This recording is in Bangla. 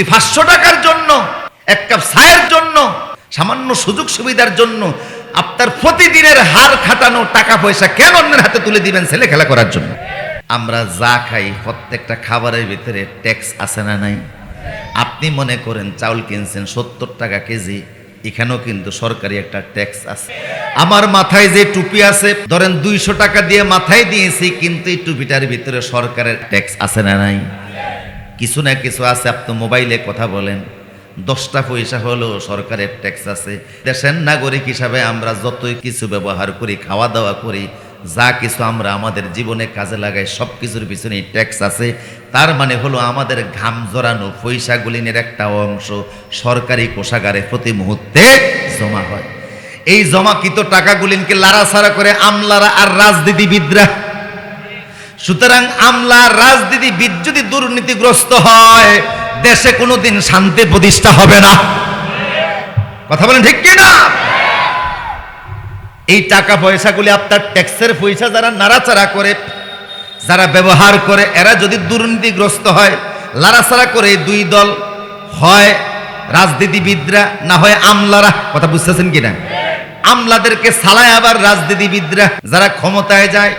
আপনি পাঁচশো টাকার জন্য, এক কাপ চায়ের জন্য, সামান্য সুযোগ সুবিধার জন্য আপনার প্রতিদিনের হার খাটানো টাকা পয়সা কেন অন্যের হাতে তুলে দিবেন ছেলে খেলা করার জন্য? আমরা যা খাই প্রত্যেকটা খাবারের ভিতরে ট্যাক্স আছে না নাই? আপনি মনে করেন চাউল কিনছেন সত্তর টাকা কেজি, এখানেও কিন্তু সরকারি একটা ট্যাক্স আছে। আমার মাথায় যে টুপি আছে, ধরেন দুইশো টাকা দিয়ে মাথায় দিয়েছি, কিন্তু এই টুপিটার ভিতরে সরকারের ট্যাক্স আছে না নাই? কিছু না কিছু আছে, আপনি মোবাইলে কথা বলেন। দশটা পয়সা হলেও সরকারের ট্যাক্স আছে। দেশের নাগরিক হিসাবে আমরা যতই কিছু ব্যবহার করি খাওয়া দাওয়া করি, যা কিছু আমরা আমাদের জীবনে কাজে লাগাই সব কিছুর পিছনে ট্যাক্স আছে। তার মানে হলো আমাদের ঘাম জড়ানো পয়সাগুলিনের একটা অংশ সরকারি কোষাগারে প্রতি মুহূর্তে জমা হয়। এই জমাকৃত টাকাগুলিনকে লাড়াছাড়া করে আমলারা আর রাজনীতিবিদরা সুতরাং আমলা রাজনীতিবিদ যদি দুর্নীতিগ্রস্ত হয়, দেশে কোনোদিন শান্তি প্রতিষ্ঠা হবে না। কথা বলেন ঠিক কি না এই টাকা পয়সাগুলি আপনার ট্যাক্সের পয়সা যারা নাড়াচাড়া করে, যারা ব্যবহার করে, এরা যদি দুর্নীতিগ্রস্ত হয়, লাড়াচাড়া করে দুই দল হয়, রাজনীতিবিদরা, না হয় আমলারা, কথা বুঝতেছেন কিনা? আমলাদেরকে সালায় আবার রাজনীতিবিদরা যারা ক্ষমতায় যায়